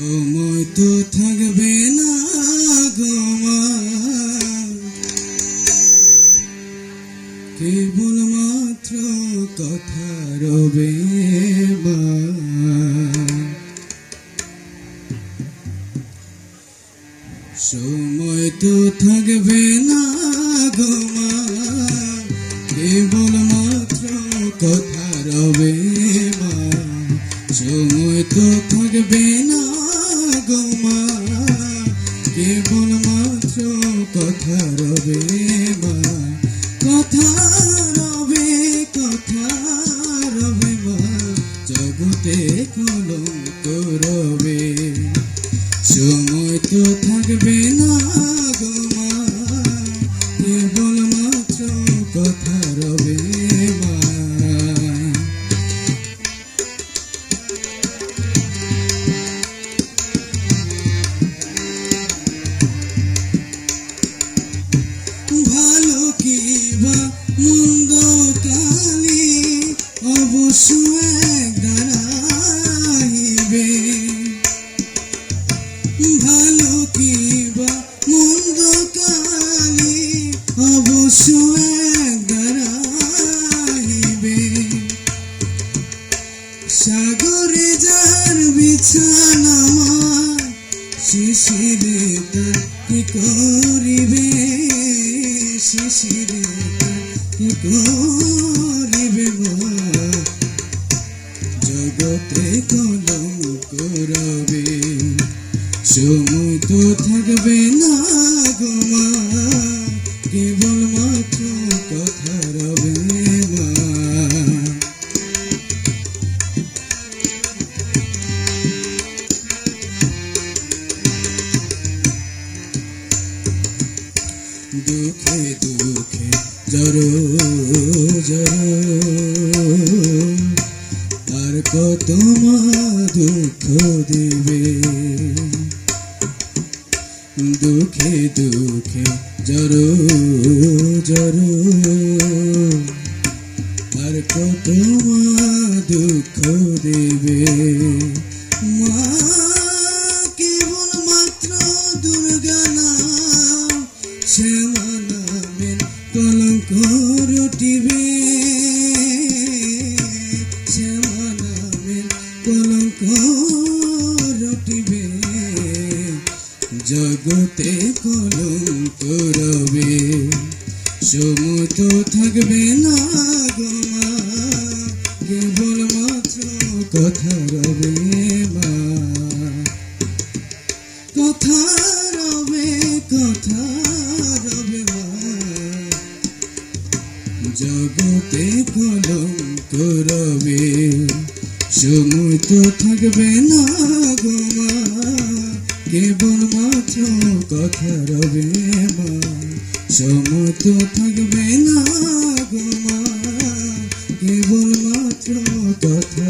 সময় তো থাকবে না গোমা কেবল মাত্র কথা রবে সময় তো থাকবে না গোমা কেবল মাত্র কথা রবে গোমা কেবল মাত্র কথা রবে মা কথা রবে কথা রবে মা জগতে রবে এক দাঁড়াইবে ভালো কি বা। মন্দ কালি অবশ্য এক দাঁড়াইবে সাগরে যার বিছানা শিশিরে তার কি করিবে? শিশিরে তার কি করিবে? করবে সময় তো থাকবে না গো মা কেবল মাত্র কথা রবে দুঃখে দুঃখে জড়ো জড়ো। আর কত দুঃখ দেবে? দুঃখে দুঃখে জড়ো জড়ো। আর কত দুঃখ দেবে? মা রটিবে জগতে কলঙ্ক রবে। সময় তো থাকবে না গো কেবল মাত্র কথা রবে মা। কথা রবে কথা রবে জগতে কলঙ্ক রবে। সময় তো থাকবে না গোমা কেবল মাত্র কথা রবে মা। সময় তো থাকবে না গোমা কেবল মাত্র কথা